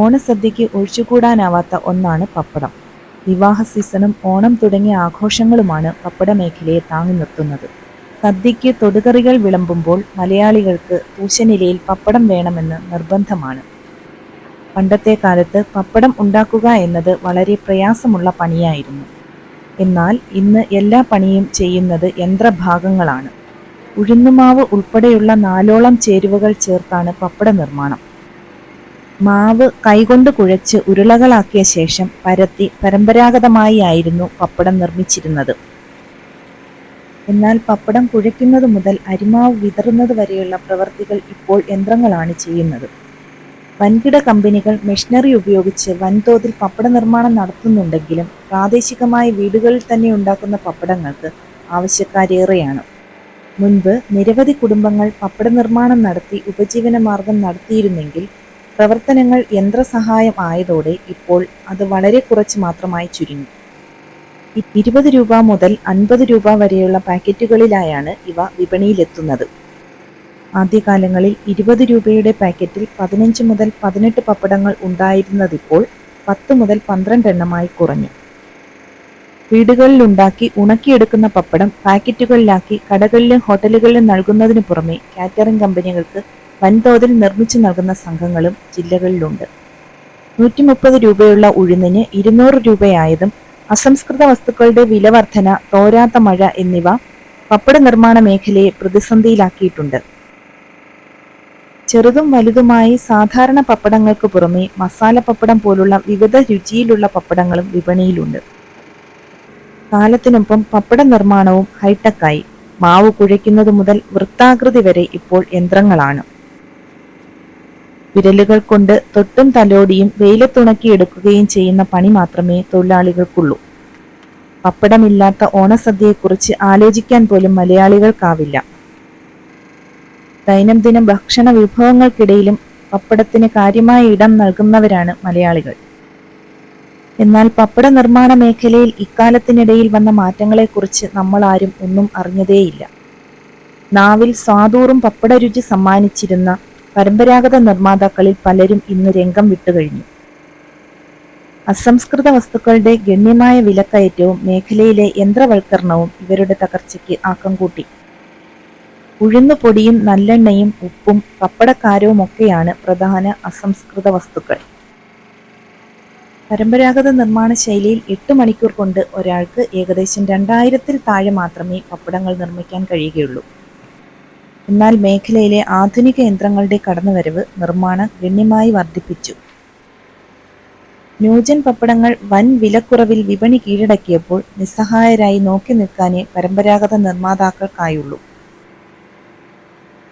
ഓണസദ്യയ്ക്ക് ഒഴിച്ചുകൂടാനാവാത്ത ഒന്നാണ് പപ്പടം. വിവാഹ സീസണും ഓണം തുടങ്ങിയ ആഘോഷങ്ങളുമാണ് പപ്പട മേഖലയെ താങ്ങി നിർത്തുന്നത്. സദ്യയ്ക്ക് തൊടുകറികൾ വിളമ്പുമ്പോൾ മലയാളികൾക്ക് തൂശനിലയിൽ പപ്പടം വേണമെന്ന് നിർബന്ധമാണ്. പണ്ടത്തെ കാലത്ത് പപ്പടം ഉണ്ടാക്കുക എന്നത് വളരെ പ്രയാസമുള്ള പണിയായിരുന്നു. എന്നാൽ ഇന്ന് എല്ലാ പണിയും ചെയ്യുന്നത് യന്ത്രഭാഗങ്ങളാണ്. ഉഴുന്നുമാവ് ഉൾപ്പെടെയുള്ള നാലോളം ചേരുവകൾ ചേർത്താണ് പപ്പട നിർമ്മാണം. മാവ് കൈകൊണ്ട് കുഴച്ച് ഉരുളകളാക്കിയ ശേഷം പരത്തി പരമ്പരാഗതമായി ആയിരുന്നു പപ്പടം നിർമ്മിച്ചിരുന്നത്. എന്നാൽ പപ്പടം കുഴയ്ക്കുന്നത് മുതൽ അരിമാവ് വിതറുന്നത് വരെയുള്ള പ്രവൃത്തികൾ ഇപ്പോൾ യന്ത്രങ്ങളാണ് ചെയ്യുന്നത്. വൻകിട കമ്പനികൾ മെഷീനറി ഉപയോഗിച്ച് വൻതോതിൽ പപ്പട നിർമ്മാണം നടത്തുന്നുണ്ടെങ്കിലും പ്രാദേശികമായി വീടുകളിൽ തന്നെ ഉണ്ടാക്കുന്ന പപ്പടങ്ങൾക്ക് ആവശ്യക്കാരേറെയാണ്. മുൻപ് നിരവധി കുടുംബങ്ങൾ പപ്പട നിർമ്മാണം നടത്തി ഉപജീവനമാർഗം നടത്തിയിരുന്നെങ്കിൽ പ്രവർത്തനങ്ങൾ യന്ത്രസഹായം ആയതോടെ ഇപ്പോൾ അത് വളരെ കുറച്ച് മാത്രമായി ചുരുങ്ങി. ഇരുപത് രൂപ മുതൽ അൻപത് രൂപ വരെയുള്ള പാക്കറ്റുകളിലായാണ് ഇവ വിപണിയിലെത്തുന്നത്. ആദ്യകാലങ്ങളിൽ ഇരുപത് രൂപയുടെ പാക്കറ്റിൽ പതിനഞ്ച് മുതൽ പതിനെട്ട് പപ്പടങ്ങൾ ഉണ്ടായിരുന്നതിപ്പോൾ പത്ത് മുതൽ പന്ത്രണ്ട് എണ്ണമായി കുറഞ്ഞു. വീടുകളിൽ ഉണ്ടാക്കി ഉണക്കിയെടുക്കുന്ന പപ്പടം പാക്കറ്റുകളിലാക്കി കടകളിലും ഹോട്ടലുകളിലും നൽകുന്നതിനു പുറമെ കാറ്ററിംഗ് കമ്പനികൾക്ക് വൻതോതിൽ നിർമ്മിച്ചു നൽകുന്ന സംഘങ്ങളും ജില്ലകളിലുണ്ട്. നൂറ്റി മുപ്പത് രൂപയുള്ള ഉഴുന്നിന് ഇരുന്നൂറ് രൂപയായതും അസംസ്കൃത വസ്തുക്കളുടെ വിലവർധന തോരാത്ത മഴ എന്നിവ പപ്പട നിർമ്മാണ മേഖലയെ പ്രതിസന്ധിയിലാക്കിയിട്ടുണ്ട്. ചെറുതും വലുതുമായി സാധാരണ പപ്പടങ്ങൾക്ക് പുറമെ മസാല പപ്പടം പോലുള്ള വിവിധ രുചിയിലുള്ള പപ്പടങ്ങളും വിപണിയിലുണ്ട്. കാലത്തിനൊപ്പം പപ്പട നിർമ്മാണവും ഹൈടെക്കായി. മാവ് കുഴയ്ക്കുന്നത് മുതൽ വൃത്താകൃതി വരെ ഇപ്പോൾ യന്ത്രങ്ങളാണ്. വിരലുകൾ കൊണ്ട് തൊട്ടും തലോടിയും വെയിലത്തുണക്കി എടുക്കുകയും ചെയ്യുന്ന പണി മാത്രമേ തൊഴിലാളികൾക്കുള്ളൂ. പപ്പടമില്ലാത്ത ഓണസദ്യയെക്കുറിച്ച് ആലോചിക്കാൻ പോലും മലയാളികൾക്കാവില്ല. ദൈനംദിന ഭക്ഷണ വിഭവങ്ങൾക്കിടയിലും പപ്പടത്തിന് കാര്യമായ ഇടം നൽകുന്നവരാണ് മലയാളികൾ. എന്നാൽ പപ്പട നിർമ്മാണ മേഖലയിൽ ഇക്കാലത്തിനിടയിൽ വന്ന മാറ്റങ്ങളെക്കുറിച്ച് നമ്മൾ ആരും ഒന്നും അറിഞ്ഞതേയില്ല. നാവിൽ സ്വാദൂറും പപ്പട രുചി സമ്മാനിച്ചിരുന്ന പരമ്പരാഗത നിർമ്മാതാക്കളിൽ പലരും ഇന്ന് രംഗം വിട്ടുകഴിഞ്ഞു അസംസ്കൃത വസ്തുക്കളുടെ ഗണ്യമായ വിലക്കയറ്റവും മേഖലയിലെ യന്ത്രവൽക്കരണവും ഇവരുടെ തകർച്ചയ്ക്ക് ആക്കം കൂട്ടി. ഉഴുന്നുപൊടിയും നല്ലെണ്ണയും ഉപ്പും പപ്പടക്കാരവും ഒക്കെയാണ് പ്രധാന അസംസ്കൃത വസ്തുക്കൾ. പരമ്പരാഗത നിർമ്മാണ ശൈലിയിൽ എട്ട് മണിക്കൂർ കൊണ്ട് ഒരാൾക്ക് ഏകദേശം രണ്ടായിരത്തിൽ താഴെ മാത്രമേ പപ്പടങ്ങൾ നിർമ്മിക്കാൻ കഴിയുകയുള്ളൂ. എന്നാൽ മേഖലയിലെ ആധുനിക യന്ത്രങ്ങളുടെ കടന്നുവരവ് നിർമ്മാണം ഗണ്യമായി വർദ്ധിപ്പിച്ചു. ന്യൂജൻ പപ്പടങ്ങൾ വൻ വിലക്കുറവിൽ വിപണി കീഴടക്കിയപ്പോൾ നിസ്സഹായരായി നോക്കി നിൽക്കാനേ പരമ്പരാഗത നിർമ്മാതാക്കൾക്കായുള്ളൂ.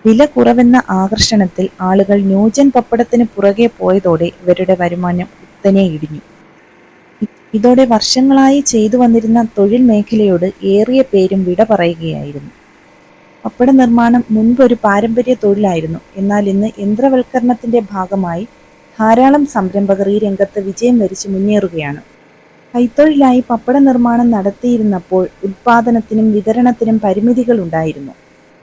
വില കുറവെന്ന ആകർഷണത്തിൽ ആളുകൾ ന്യൂജൻ പപ്പടത്തിന് പുറകെ പോയതോടെ ഇവരുടെ വരുമാനം കുത്തനെ ഇടിഞ്ഞു. ഇതോടെ വർഷങ്ങളായി ചെയ്തു വന്നിരുന്ന തൊഴിൽ മേഖലയോട് ഏറിയ പേരും വിട പറയുകയായിരുന്നു. പപ്പട നിർമ്മാണം മുൻപ് ഒരു പാരമ്പര്യ തൊഴിലായിരുന്നു. എന്നാൽ ഇന്ന് യന്ത്രവൽക്കരണത്തിന്റെ ഭാഗമായി ധാരാളം സംരംഭകർ ഈ രംഗത്ത് വിജയം വരിച്ച് മുന്നേറുകയാണ്. കൈത്തൊഴിലായി പപ്പട നിർമ്മാണം നടത്തിയിരുന്നപ്പോൾ ഉത്പാദനത്തിനും വിതരണത്തിനും പരിമിതികൾ ഉണ്ടായിരുന്നു.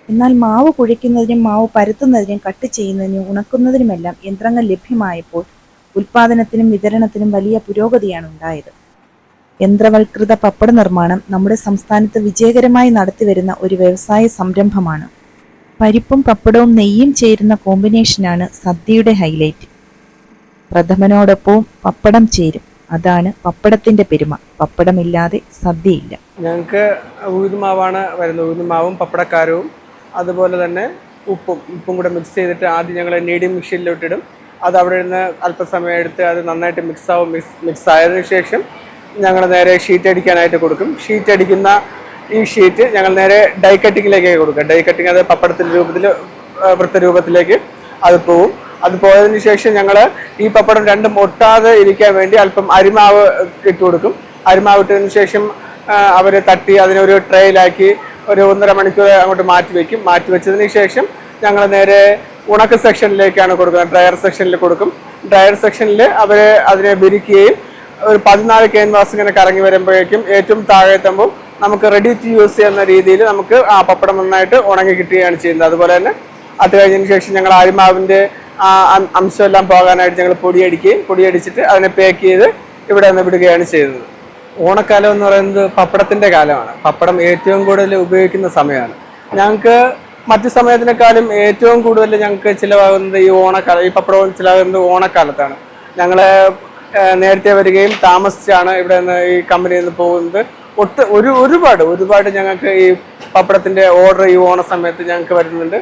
എന്നാൽ മാവ് കുഴിക്കുന്നതിനും മാവ് പരത്തുന്നതിനും കട്ട് ചെയ്യുന്നതിനും ഉണക്കുന്നതിനുമെല്ലാം യന്ത്രങ്ങൾ ലഭ്യമായപ്പോൾ ഉൽപാദനത്തിനും വിതരണത്തിനും വലിയ പുരോഗതിയാണ് ഉണ്ടായത്. യന്ത്രവൽകൃത പപ്പട നിർമ്മാണം നമ്മുടെ സംസ്ഥാനത്ത് വിജയകരമായി നടത്തിവരുന്ന ഒരു വ്യവസായ സംരംഭമാണ്. പരിപ്പും പപ്പടവും നെയ്യും ചേരുന്ന കോമ്പിനേഷനാണ് സദ്യയുടെ ഹൈലൈറ്റ്. പ്രഥമനോടൊപ്പവും പപ്പടം ചേരും. അതാണ് പപ്പടത്തിന്റെ പെരുമ. പപ്പടമില്ലാതെ സദ്യയില്ല. ഞങ്ങൾക്ക് ഉഴുതുമാവാണ് വരുന്നത്. ഉഴുതുമാവും പപ്പടക്കാരവും അതുപോലെ തന്നെ ഉപ്പും. ഉപ്പും കൂടെ മിക്സ് ചെയ്തിട്ട് ആദ്യം ഞങ്ങൾ നീഡിയം മിഷീനിലോട്ടിടും അത് അവിടെ നിന്ന് അല്പസമയം എടുത്ത് അത് നന്നായിട്ട് മിക്സ് ആവും. മിക്സ് മിക്സ് ആയതിനു ശേഷം ഞങ്ങൾ നേരെ ഷീറ്റ് അടിക്കാനായിട്ട് കൊടുക്കും. ഷീറ്റ് അടിക്കുന്ന ഈ ഷീറ്റ് ഞങ്ങൾ നേരെ ഡൈ കട്ടിങ്ങിലേക്ക് കൊടുക്കുക ഡൈ കട്ടിങ് അത് പപ്പടത്തിന്റെ രൂപത്തിൽ വൃത്തരൂപത്തിലേക്ക് അത് പോവും. അത് പോയതിനു ശേഷം ഞങ്ങൾ ഈ പപ്പടം രണ്ടും ഒട്ടാതെ ഇരിക്കാൻ വേണ്ടി അല്പം അരിമാവ് ഇട്ട് കൊടുക്കും. അരിമാവ് ഇട്ടതിന് ശേഷം അവർ തട്ടി അതിനൊരു ട്രെയിലാക്കി ഒരു ഒന്നര മണിക്കൂർ അങ്ങോട്ട് മാറ്റി വയ്ക്കും മാറ്റി വെച്ചതിന് ശേഷം ഞങ്ങൾ നേരെ ഉണക്ക് സെക്ഷനിലേക്കാണ് കൊടുക്കുന്നത്. ഡ്രയർ സെക്ഷനിൽ കൊടുക്കും. ഡ്രയർ സെക്ഷനിൽ അവർ അതിനെ വിരിക്കുകയും ഒരു പതിനാല് ക്യാൻവാസ് ഇങ്ങനെ കറങ്ങി വരുമ്പോഴേക്കും ഏറ്റവും താഴെ എത്തുമ്പോൾ നമുക്ക് റെഡി ടു യൂസ് ചെയ്യുന്ന രീതിയിൽ നമുക്ക് ആ പപ്പടം നന്നായിട്ട് ഉണങ്ങി കിട്ടുകയാണ് ചെയ്യുന്നത്. അതുപോലെ തന്നെ അത് കഴിഞ്ഞതിന് ശേഷം ഞങ്ങൾ ആരിമാവിന്റെ ആ അം- അംശമെല്ലാം പോകാനായിട്ട് ഞങ്ങൾ പൊടിയടിക്കുകയും പൊടിയടിച്ചിട്ട് അതിനെ പാക്ക് ചെയ്ത് ഇവിടെ നിന്ന് വിടുകയാണ് ചെയ്തത് ഓണക്കാലം എന്ന് പറയുന്നത് പപ്പടത്തിന്റെ കാലമാണ്. പപ്പടം ഏറ്റവും കൂടുതൽ ഉപയോഗിക്കുന്ന സമയമാണ്. ഞങ്ങൾക്ക് മറ്റു സമയത്തിനേക്കാളും ഏറ്റവും കൂടുതൽ ഞങ്ങൾക്ക് ചിലവാകുന്നത് ഈ ഓണക്കാലം ഈ പപ്പടം ചിലവാകുന്നത് ഓണക്കാലത്താണ്. ഞങ്ങൾ നേരത്തെ വരികയും താമസിച്ചാണ് ഇവിടെ നിന്ന് ഈ കമ്പനിയിൽ നിന്ന് പോകുന്നത്. ഒട്ട് ഒരു ഒരുപാട് ഒരുപാട് ഞങ്ങൾക്ക് ഈ പപ്പടത്തിന്റെ ഓർഡർ ഈ ഓണ സമയത്ത് ഞങ്ങൾക്ക് വരുന്നുണ്ട്.